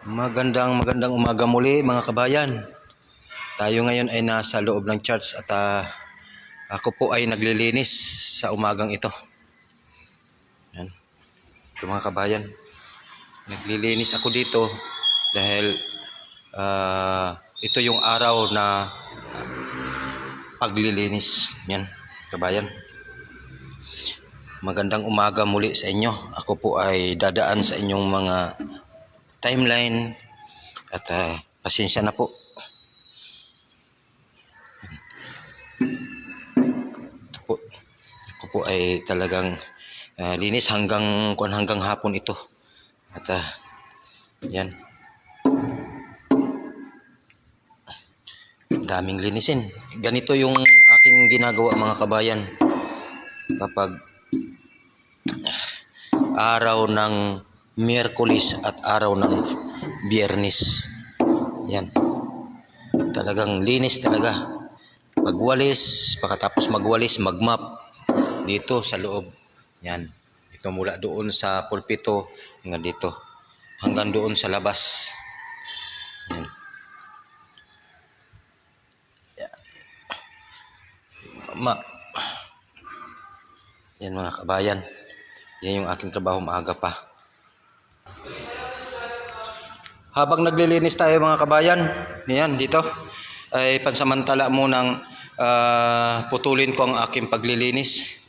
Magandang magandang umaga muli mga kabayan. Tayo ngayon ay nasa loob ng church at ah, ako po ay naglilinis sa umagang ito. Yan. Ito mga kabayan. Naglilinis ako dito dahil ah, ito yung araw na paglilinis. Yan, kabayan. Magandang umaga muli sa inyo. Ako po ay dadaan sa inyong mga timeline at ah, pasensya na po. Ito po, ako po ay talagang ah, linis hanggang hanggang hapon ito. At ah, yan. Daming linisin. Ganito yung aking ginagawa mga kabayan. Kapag araw ng Miyerkules at araw ng Biyernes. Yan. Talagang linis talaga. Magwalis, pagkatapos magwalis, magmap dito sa loob. Yan. Ito mula doon sa pulpito hanggang dito. Hanggang doon sa labas. Yan. Ma yan mga kabayan. Yan yung aking trabaho maaga pa. Habang naglilinis tayo mga kabayan, yan dito, ay pansamantala munang ah, putulin ko ang aking paglilinis.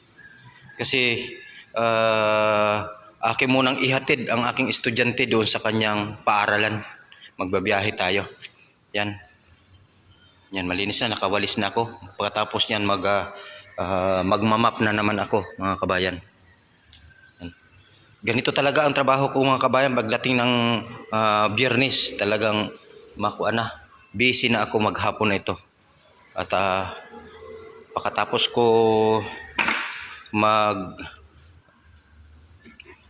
Kasi ah, akin munang ihatid ang aking estudyante doon sa kanyang paaralan. Magbabiyahe tayo. Yan. Yan, malinis na, nakawalis na ako. Pagkatapos yan, mag, ah, ah, magmamap na naman ako, mga kabayan. Ganito talaga ang trabaho ko, mga kabayan, pagdating ng ah, biyernes, talagang makuha na. Busy na ako maghapon na ito. At ah, pagkatapos ko mag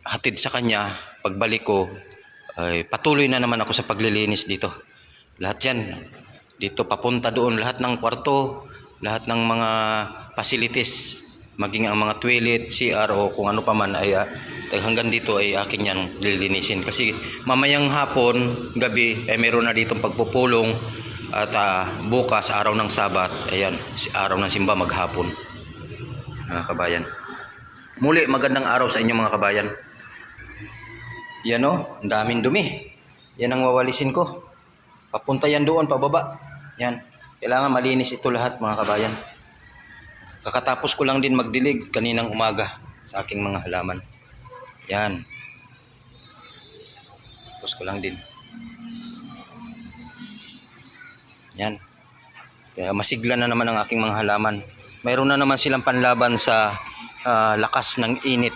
hatid sa kanya, pagbalik ko, ay patuloy na naman ako sa paglilinis dito. Lahat yan, dito papunta doon, lahat ng kwarto, lahat ng mga facilities, maging ang mga toilet, CR o kung ano pa man ay ah, hanggang dito ay akin yan lilinisin. Kasi mamayang hapon, gabi, ay meron na ditong pagpupulong at ah, bukas, araw ng Sabat, ayan, araw ng simba maghapon. Mga kabayan. Muli, magandang araw sa inyo mga kabayan. Yan o, ang daming dumi. Yan ang wawalisin ko. Papunta yan doon, pababa. Yan. Kailangan malinis ito lahat mga kabayan. Kakatapos ko lang din magdilig kaninang umaga sa aking mga halaman. Yan. Tapos ko lang din. Yan. Kaya masigla na naman ang aking mga halaman. Mayroon na naman silang panlaban sa ah, lakas ng init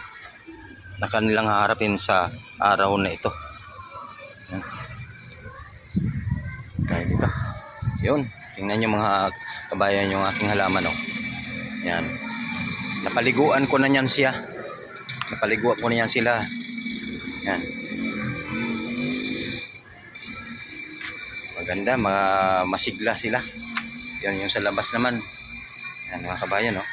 na kanilang haharapin sa araw na ito. Yan. Kaya dito. Yun. Tingnan nyo mga kabayan yung aking halaman. Oh. Yan. Napaliguan ko na yan siya. Napaliguan ko na yan sila. Yan. Maganda. Mga masigla sila. Yan yung sa labas naman. Yan mga kabayan. Oh.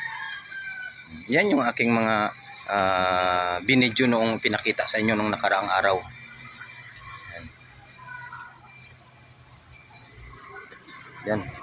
Yan yung aking mga ah, binidyo noong pinakita sa inyo nung nakaraang araw. Yan. Yan.